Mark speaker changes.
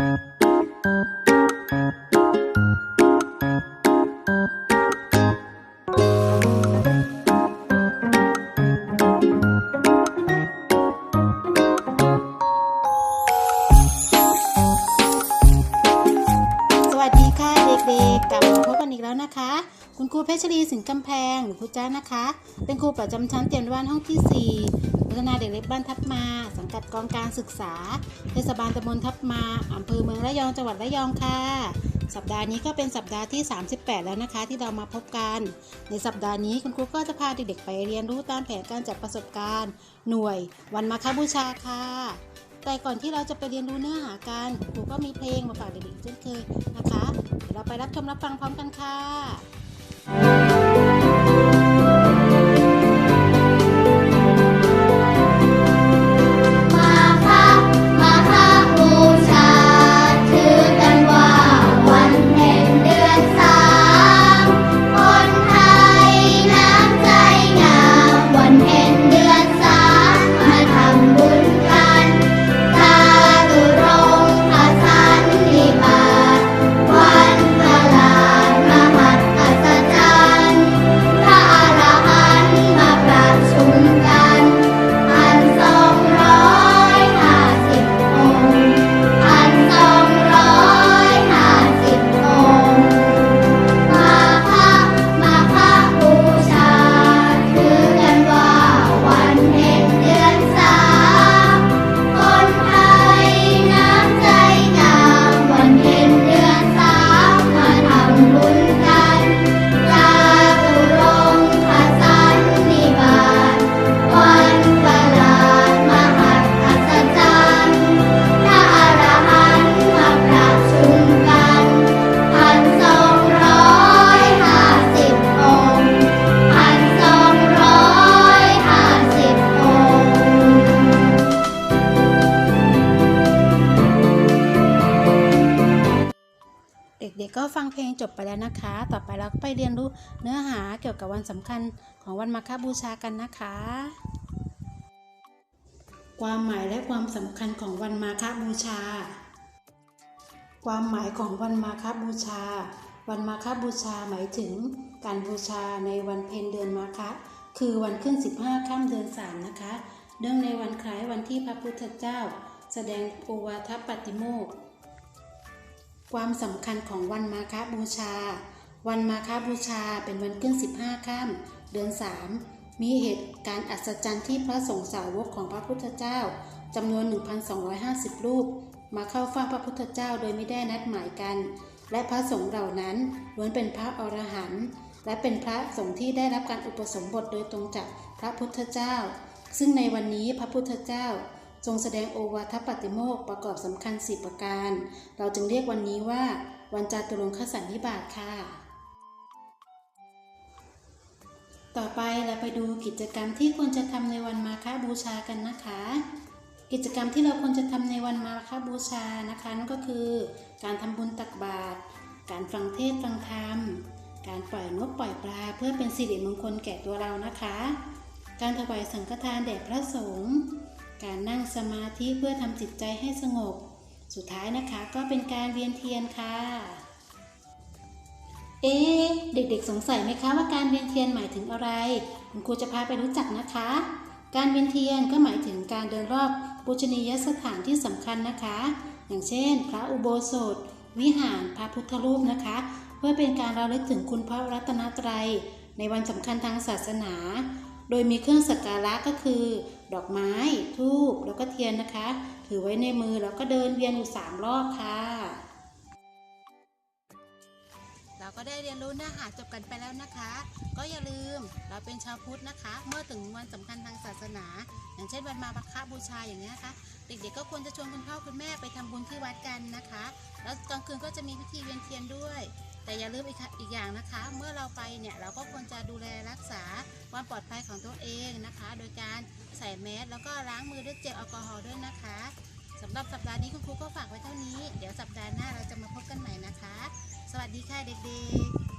Speaker 1: สวัสดีค่ะเด็กๆกลับพบกันอีกแล้วนะคะคุณครูเพชรีสินกำแพงหรือครูจ้านะคะ เป็นครูประจำชั้นเตรียมบ้านห้องที่ 4 พัฒนาเด็กเล็กบ้านทับมา สังกัดกองการศึกษา เทศบาลตำบลทับมาอำเภอเมืองระยองจังหวัดระยองค่ะ สัปดาห์นี้ก็เป็นสัปดาห์ที่ 38 แล้วนะคะ ที่เรามาพบกัน ในสัปดาห์นี้คุณครูก็จะพาเด็กๆไปเรียนรู้ตามแผนการจัดประสบการณ์ หน่วย วันมาคบูชาค่ะแต่ก่อนที่เราจะไปเรียนรู้เนื้อหากันครูก็มีเพลงมาฝากเด็กๆเช่นเคยนะคะ เดี๋ยวเราไปรับชมรับฟังพร้อมกันค่ะ ๆ ก็ฟังเพลงจบไปแล้วนะคะ ต่อไปเราก็ไปเรียนรู้เนื้อหาเกี่ยวกับวันสำคัญของวันมาฆบูชากันนะคะ ความหมายและความสำคัญของวันมาฆบูชา ความหมายของวันมาฆบูชา วันมาฆบูชาหมายถึงการบูชาในวันเพ็ญเดือนมาฆคือวันขึ้น 15ค่ำเดือนสามนะคะเนื่องในวันคล้ายวันที่พระพุทธเจ้า แสดงโอวาทปาติโมกข์ ความสำคัญของวันมาฆบูชา วันมาฆบูชาเป็นวันขึ้น 15ค่ำเดือน 3 มีเหตุการณ์อัศจรรย์ที่พระสงฆ์สาวกของพระพุทธเจ้าจำนวน 1,250 รูป มาเข้าเฝ้าพระพุทธเจ้าโดยไม่ได้นัดหมายกัน และพระสงฆ์เหล่านั้นล้วนเป็นพระอรหันต์และเป็นพระสงฆ์ที่ได้รับการอุปสมบทโดยตรงจากพระพุทธเจ้า ซึ่งในวันนี้พระพุทธเจ้า ทรงแสดงโอวาทปาติโมกขประกอบสำคัญสี่ประการ เราจึงเรียกวันนี้ว่า วันจาตุรงคสันนิบาตค่ะ ต่อไปเราไปดูกิจกรรมที่ควรจะทำในวันมาฆบูชากันนะคะ กิจกรรมที่เราควรจะทำในวันมาฆบูชานะคะนั่นก็คือ การทำบุญตักบาตรการฟังเทศฟังธรรม การปล่อยนกปล่อยปลาเพื่อเป็นสิริมงคลแก่ตัวเรานะคะ การถวายสังฆทานแด่พระสงฆ์ การนั่งสมาธิเพื่อทำจิตใจให้สงบ สุดท้ายนะคะก็เป็นการเวียนเทียนค่ะ เอ๊เด็กๆสงสัยไหมคะว่าการเวียนเทียนหมายถึงอะไร คุณครูจะพาไปรู้จักนะคะ การเวียนเทียนก็หมายถึงการเดินรอบปูชนียสถานที่สำคัญนะคะ อย่างเช่น พระอุโบสถ วิหารพระพุทธรูปนะคะ เพื่อเป็นการระลึกถึงคุณพระรัตนตรัย ในวันสำคัญทางศาสนา โดยมีเครื่องสักการะก็คือ ดอกไม้ธูปแล้วก็เทียนนะคะ ถือไว้ในมือแล้วก็เดินเวียนอยู่สามรอบค่ะ เราก็ได้เรียนรู้เนื้อหาจบกันไปแล้วนะคะ ก็อย่าลืมเราเป็นชาวพุทธนะคะ เมื่อถึงวันสำคัญทางศาสนา อย่างเช่นวันมาบัคบูชาอย่างนี้นะคะเด็กๆก็ควรจะชวนคุณพ่อคุณแม่ไปทำบุญที่วัดกันนะคะ แล้วกลางคืนก็จะมีพิธีเวียนเทียนด้วย แต่อย่าลืมอีกอีกอย่างนะคะ เมื่อเราไปเนี่ยเราก็ควรจะดูแลรักษาความปลอดภัยของตัวเองนะคะ โดยการใส่แมสแล้วก็ล้างมือด้วยเจลแอลกอฮอล์ด้วยนะคะสำหรับสัปดาห์นี้คุณครูก็ฝากไว้เท่านี้ เดี๋ยวสัปดาห์หน้าเราจะมาพบกันใหม่นะคะ สวัสดีค่ะเด็กๆ